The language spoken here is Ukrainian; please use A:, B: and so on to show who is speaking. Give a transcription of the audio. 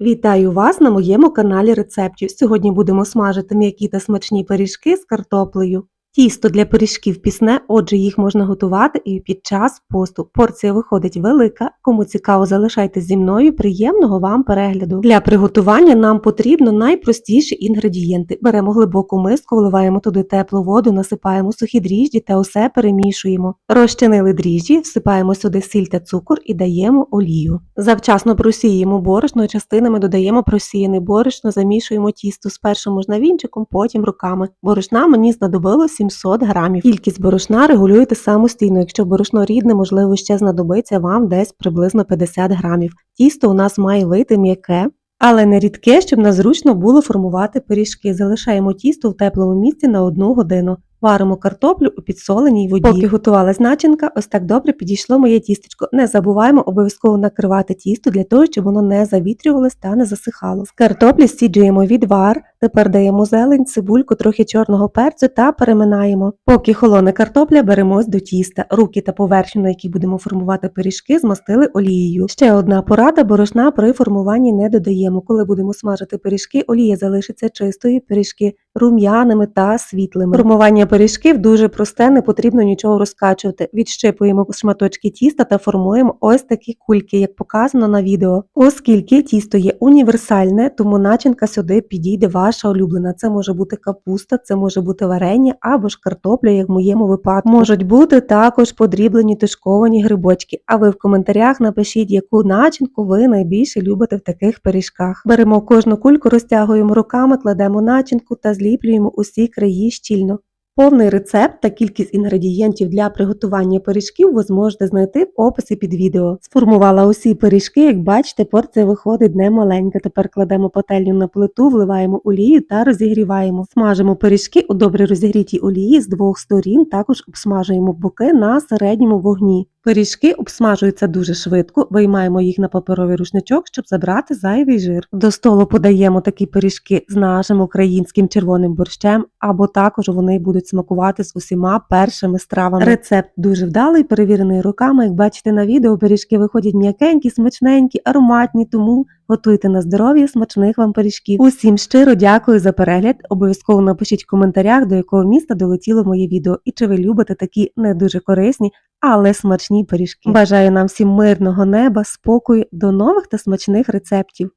A: Вітаю вас на моєму каналі рецептів. Сьогодні будемо смажити м'які та смачні пиріжки з картоплею. Тісто для пиріжків пісне, отже, їх можна готувати і під час посту. Порція виходить велика. Кому цікаво, залишайтесь зі мною. Приємного вам перегляду. Для приготування нам потрібно найпростіші інгредієнти. Беремо глибоку миску, вливаємо туди теплу воду, насипаємо сухі дріжджі та усе перемішуємо. Розчинили дріжджі, всипаємо сюди сіль та цукор і даємо олію. Завчасно просіємо борошно, частинами додаємо просіяне борошно, замішуємо тісто спершу можна вінчиком, потім руками. Борошна мені знадобилось 700 грамів. Кількість борошна регулюєте самостійно. Якщо борошно рідне, можливо, ще знадобиться вам десь приблизно 50 грамів. Тісто у нас має вийти м'яке. Але не рідке, щоб нас зручно було формувати пиріжки. Залишаємо тісто в теплому місці на одну годину. Варимо картоплю у підсоленій воді. Поки готувалась начинка, ось так добре підійшло моє тістечко. Не забуваємо обов'язково накривати тісто для того, щоб воно не завітрювалось та не засихало. З картоплі стіджуємо відвар, тепер даємо зелень, цибульку, трохи чорного перцю та переминаємо. Поки холоне картопля, беремось до тіста. Руки та поверхню, на якій будемо формувати пиріжки, змастили олією. Ще одна порада: борошна при формуванні не додаємо. Коли будемо смажити пиріжки, олія залишиться чистою, пиріжки рум'яними та світлими. Формування пиріжків дуже просте, не потрібно нічого розкачувати. Відщипуємо шматочки тіста та формуємо ось такі кульки, як показано на відео. Оскільки тісто є універсальне, тому начинка сюди підійде ваша улюблена. Це може бути капуста, це може бути варення або ж картопля, як в моєму випадку. Можуть бути також подріблені тушковані грибочки. А ви в коментарях напишіть, яку начинку ви найбільше любите в таких пиріжках. Беремо кожну кульку, розтягуємо руками, кладемо начинку та зліплюємо усі краї щільно. Повний рецепт та кількість інгредієнтів для приготування пиріжків ви зможете знайти в описі під відео. Сформувала усі пиріжки, як бачите, порція виходить немаленька. Тепер кладемо пательню на плиту, вливаємо олію та розігріваємо. Смажимо пиріжки у добре розігрітій олії з двох сторін, також обсмажуємо боки на середньому вогні. Пиріжки обсмажуються дуже швидко, виймаємо їх на паперовий рушничок, щоб забрати зайвий жир. До столу подаємо такі пиріжки з нашим українським червоним борщем, або також вони будуть смакувати з усіма першими стравами. Рецепт дуже вдалий, перевірений руками. Як бачите на відео, пиріжки виходять м'якенькі, смачненькі, ароматні, тому готуйте на здоров'я, смачних вам пиріжків. Усім щиро дякую за перегляд. Обов'язково напишіть в коментарях, до якого міста долетіло моє відео, і чи ви любите такі не дуже корисні, але смачні пиріжки. Бажаю нам всім мирного неба, спокою, до нових та смачних рецептів.